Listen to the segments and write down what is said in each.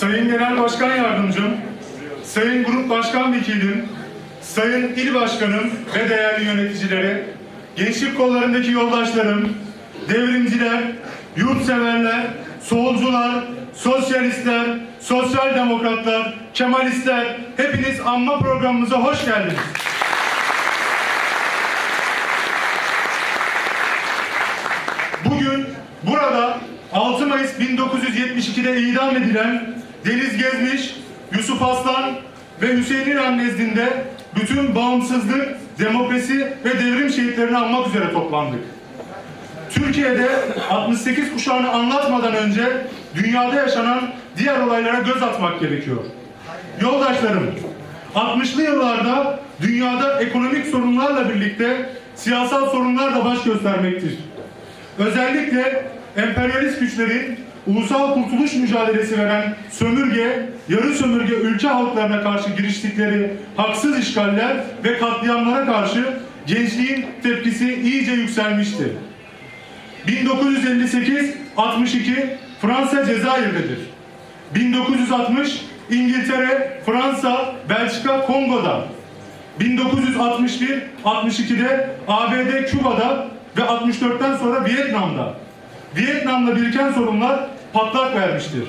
Sayın Genel Başkan Yardımcım, Sayın Grup Başkan Vekilim, Sayın İl Başkanım ve değerli yöneticileri, gençlik kollarındaki yoldaşlarım, devrimciler, yurtseverler, solcular, sosyalistler, sosyal demokratlar, kemalistler, hepiniz anma programımıza hoş geldiniz. Bugün burada 6 Mayıs 1972'de idam edilen Deniz Gezmiş, Yusuf Aslan ve Hüseyin İnan nezdinde bütün bağımsızlık, demokrasi ve devrim şehitlerini anmak üzere toplandık. Türkiye'de 68 kuşağını anlatmadan önce dünyada yaşanan diğer olaylara göz atmak gerekiyor. Yoldaşlarım, 60'lı yıllarda dünyada ekonomik sorunlarla birlikte siyasal sorunlar da baş göstermektir. Özellikle emperyalist güçlerin ulusal kurtuluş mücadelesi veren sömürge, yarı sömürge ülke halklarına karşı giriştikleri haksız işgaller ve katliamlara karşı gençliğin tepkisi iyice yükselmişti. 1958-62 Fransa Cezayir'dedir. 1960 İngiltere, Fransa, Belçika, Kongo'da. 1961-62'de ABD, Küba'da ve 64'ten sonra Vietnam'da. Vietnam'da biriken sorunlar patlak vermiştir.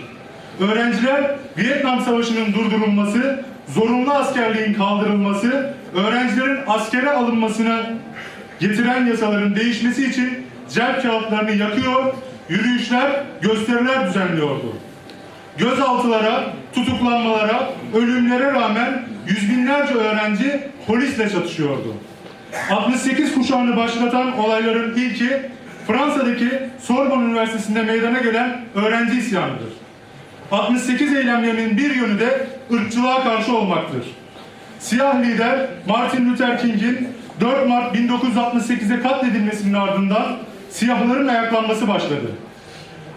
Öğrenciler Vietnam Savaşı'nın durdurulması, zorunlu askerliğin kaldırılması, öğrencilerin askere alınmasına getiren yasaların değişmesi için cep kağıtlarını yakıyor, yürüyüşler, gösteriler düzenliyordu. Gözaltılara, tutuklanmalara, ölümlere rağmen yüz binlerce öğrenci polisle çatışıyordu. 68 kuşağını başlatan olayların ilki Fransa'daki Sorbonne Üniversitesi'nde meydana gelen öğrenci isyanıdır. 68 eylemlerinin bir yönü de ırkçılığa karşı olmaktır. Siyah lider Martin Luther King'in 4 Mart 1968'de katledilmesinin ardından siyahların ayaklanması başladı.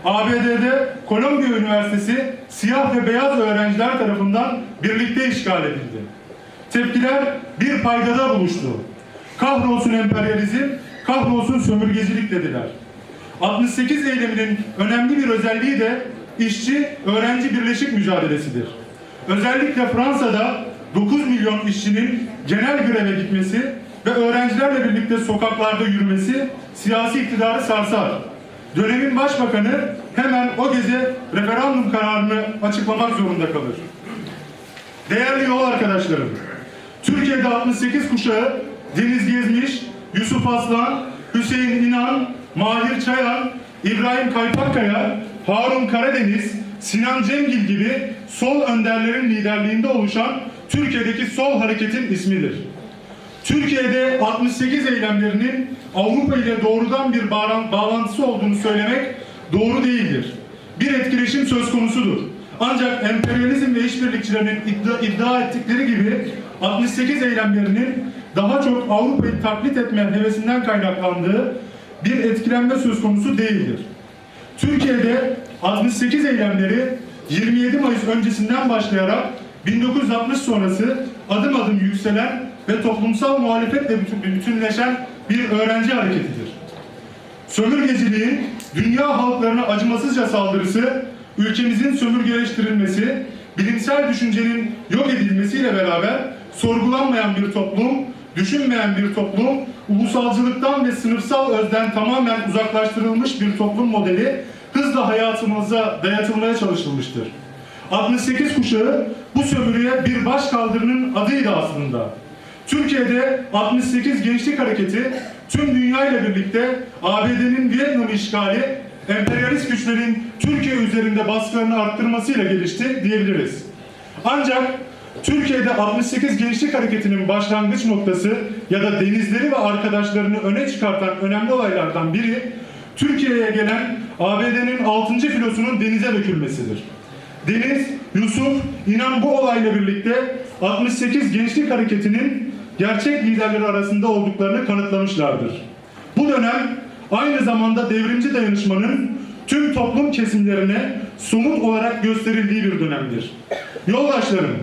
ABD'de Kolombiya Üniversitesi siyah ve beyaz öğrenciler tarafından birlikte işgal edildi. Tepkiler bir paydada buluştu. Kahrolsun emperyalizm, kahrolsun sömürgecilik dediler. 68 eyleminin önemli bir özelliği de işçi öğrenci birleşik mücadelesidir. Özellikle Fransa'da 9 milyon işçinin genel greve gitmesi ve öğrencilerle birlikte sokaklarda yürümesi siyasi iktidarı sarsar. Dönemin başbakanı hemen o gece referandum kararını açıklamak zorunda kalır. Değerli yol arkadaşlarım, Türkiye'de 68 kuşağı Deniz Gezmiş, Yusuf Aslan, Hüseyin İnan, Mahir Çayan, İbrahim Kaypakkaya, Harun Karadeniz, Sinan Cemgil gibi sol önderlerin liderliğinde oluşan Türkiye'deki sol hareketin ismidir. Türkiye'de 68 eylemlerinin Avrupa ile doğrudan bir bağlan- bağlantısı olduğunu söylemek doğru değildir. Bir etkileşim söz konusudur. Ancak emperyalizm ve işbirlikçilerinin iddia, iddia ettikleri gibi 68 eylemlerinin daha çok Avrupa'yı taklit etme hevesinden kaynaklandığı bir etkilenme söz konusu değildir. Türkiye'de 68 eylemleri 27 Mayıs öncesinden başlayarak 1960 sonrası adım adım yükselen ve toplumsal muhalefetle bütün- bütünleşen bir öğrenci hareketidir. Sömürgeciliğin dünya halklarına acımasızca saldırısı, ülkemizin sömürgeleştirilmesi, bilimsel düşüncenin yok edilmesiyle beraber sorgulanmayan bir toplum, düşünmeyen bir toplum, ulusalcılıktan ve sınıfsal özden tamamen uzaklaştırılmış bir toplum modeli hızla hayatımıza dayatılmaya çalışılmıştır. 68 kuşağı bu sömürüye bir baş kaldırının adıydı aslında. Türkiye'de 68 Gençlik Hareketi tüm dünya ile birlikte ABD'nin Vietnam işgali, emperyalist güçlerin Türkiye üzerinde baskılarını arttırmasıyla gelişti diyebiliriz. Ancak Türkiye'de 68 Gençlik Hareketi'nin başlangıç noktası ya da denizleri ve arkadaşlarını öne çıkartan önemli olaylardan biri Türkiye'ye gelen ABD'nin 6. filosunun denize dökülmesidir. Deniz, Yusuf, inan bu olayla birlikte 68 Gençlik Hareketi'nin gerçek liderleri arasında olduklarını kanıtlamışlardır. Bu dönem aynı zamanda devrimci dayanışmanın tüm toplum kesimlerine somut olarak gösterildiği bir dönemdir. Yoldaşlarım,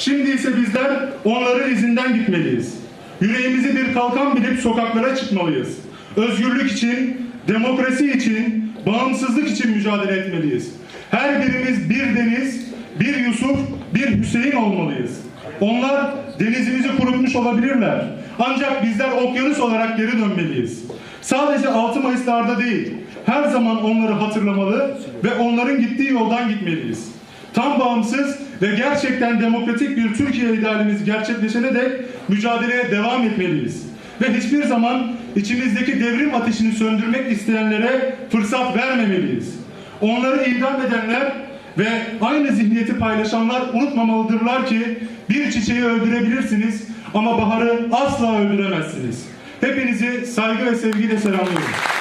şimdi ise bizler onların izinden gitmeliyiz. Yüreğimizi bir kalkan bilip sokaklara çıkmalıyız. Özgürlük için, demokrasi için, bağımsızlık için mücadele etmeliyiz. Her birimiz bir deniz, bir Yusuf, bir Hüseyin olmalıyız. Onlar denizimizi kurutmuş olabilirler. Ancak bizler okyanus olarak geri dönmeliyiz. Sadece 6 Mayıs'larda değil, her zaman onları hatırlamalı ve onların gittiği yoldan gitmeliyiz. Tam bağımsız ve gerçekten demokratik bir Türkiye idealimiz gerçekleşene dek mücadeleye devam etmeliyiz. Ve hiçbir zaman içimizdeki devrim ateşini söndürmek isteyenlere fırsat vermemeliyiz. Onları idam edenler ve aynı zihniyeti paylaşanlar unutmamalıdırlar ki bir çiçeği öldürebilirsiniz ama baharı asla öldüremezsiniz. Hepinizi saygı ve sevgiyle selamlıyorum.